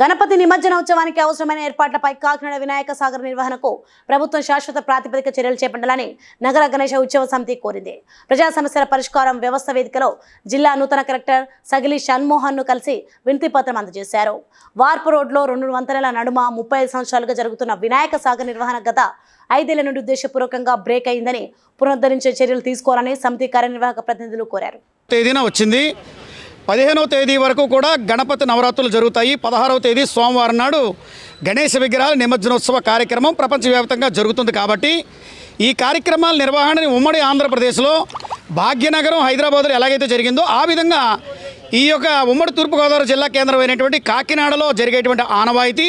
గణపతి నిమజ్జనోత్సవానికి అవసరమైన ఏర్పాట్లపై కాకినాడ వినాయక సాగర్ నిర్వహణకు ప్రభుత్వం శాశ్వత ప్రాతిపదిక చర్యలు చేపట్టాలని నగర గణేష ఉత్సవ సమితి కోరింది. ప్రజా సమస్యల పరిష్కారం వ్యవస్థ వేదికలో జిల్లా నూతన కలెక్టర్ సగిలి షణ్మోహన్ను కలిసి వినతి పత్రం అందజేశారు. వార్పు రోడ్లో రెండు వంతెనల నడుమ ముప్పై ఐదు సంవత్సరాలుగా జరుగుతున్న వినాయక సాగర్ నిర్వహణ గత ఐదేళ్ళ నుండి ఉద్దేశపూర్వకంగా బ్రేక్ అయిందని పునరుద్ధరించే చర్యలు తీసుకోవాలని సమితి కార్యనిర్వాహక ప్రతినిధులు కోరారు. తేదీన వచ్చింది. పదిహేనవ తేదీ వరకు కూడా గణపతి నవరాత్రులు జరుగుతాయి. పదహారవ తేదీ సోమవారం నాడు గణేష విగ్రహాల నిమజ్జనోత్సవ కార్యక్రమం ప్రపంచవ్యాప్తంగా జరుగుతుంది కాబట్టి ఈ కార్యక్రమాల నిర్వహణని ఉమ్మడి ఆంధ్రప్రదేశ్లో భాగ్యనగరం హైదరాబాద్లో ఎలాగైతే జరిగిందో ఆ విధంగా ఈ యొక్క ఉమ్మడి తూర్పుగోదావరి జిల్లా కేంద్రమైనటువంటి కాకినాడలో జరిగేటువంటి ఆనవాయితీ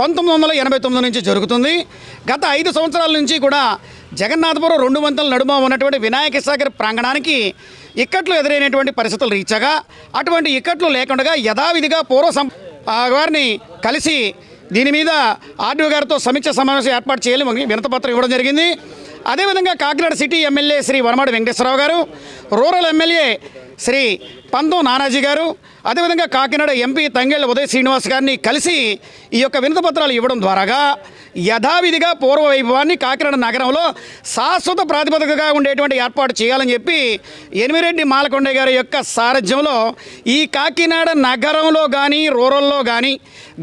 పంతొమ్మిది వందల ఎనభై తొమ్మిది నుంచి జరుగుతుంది. గత ఐదు సంవత్సరాల నుంచి కూడా జగన్నాథపురం రెండు వంతల నడుమ ఉన్నటువంటి వినాయక సాగర్ ప్రాంగణానికి ఇక్కట్లు ఎదురైనటువంటి పరిస్థితులు రీచగా అటువంటి ఇక్కట్లు లేకుండా యథావిధిగా పూర్వ సం వారిని కలిసి దీని మీద ఆర్డీఓ గారితో సమీక్ష సమావేశం ఏర్పాటు చేయాలి వినతపత్రం ఇవ్వడం జరిగింది. అదేవిధంగా కాకినాడ సిటీ ఎమ్మెల్యే శ్రీ వనమాడి వెంకటేశ్వరరావు గారు రూరల్ ఎమ్మెల్యే శ్రీ పంతం నానాజీ గారు అదేవిధంగా కాకినాడ ఎంపీ తంగేళ్ళ ఉదయ్ శ్రీనివాస్ గారిని కలిసి ఈ యొక్క వినతపత్రాలు ఇవ్వడం ద్వారాగా యథావిధిగా పూర్వ వైభవాన్ని కాకినాడ నగరంలో శాశ్వత ప్రాతిపదికగా ఉండేటువంటి ఏర్పాటు చేయాలని చెప్పి ఎనిమిరెడ్డి మాలకొండ గారి యొక్క సారథ్యంలో ఈ కాకినాడ నగరంలో కానీ రూరల్లో కానీ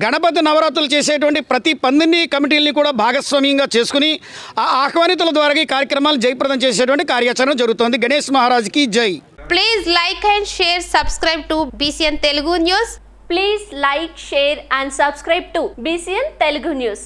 గణపతి నవరాత్రులు చేసేటువంటి ప్రతి పందిని కమిటీల్ని కూడా భాగస్వామ్యంగా చేసుకుని ఆ ఆహ్వానితుల ద్వారా ఈ కార్యక్రమాలు జయప్రదం చేసేటువంటి కార్యాచరణ జరుగుతోంది. గణేష్ మహారాజ్కి జై. Please like and share subscribe to BCN Telugu news please like share and subscribe to BCN Telugu news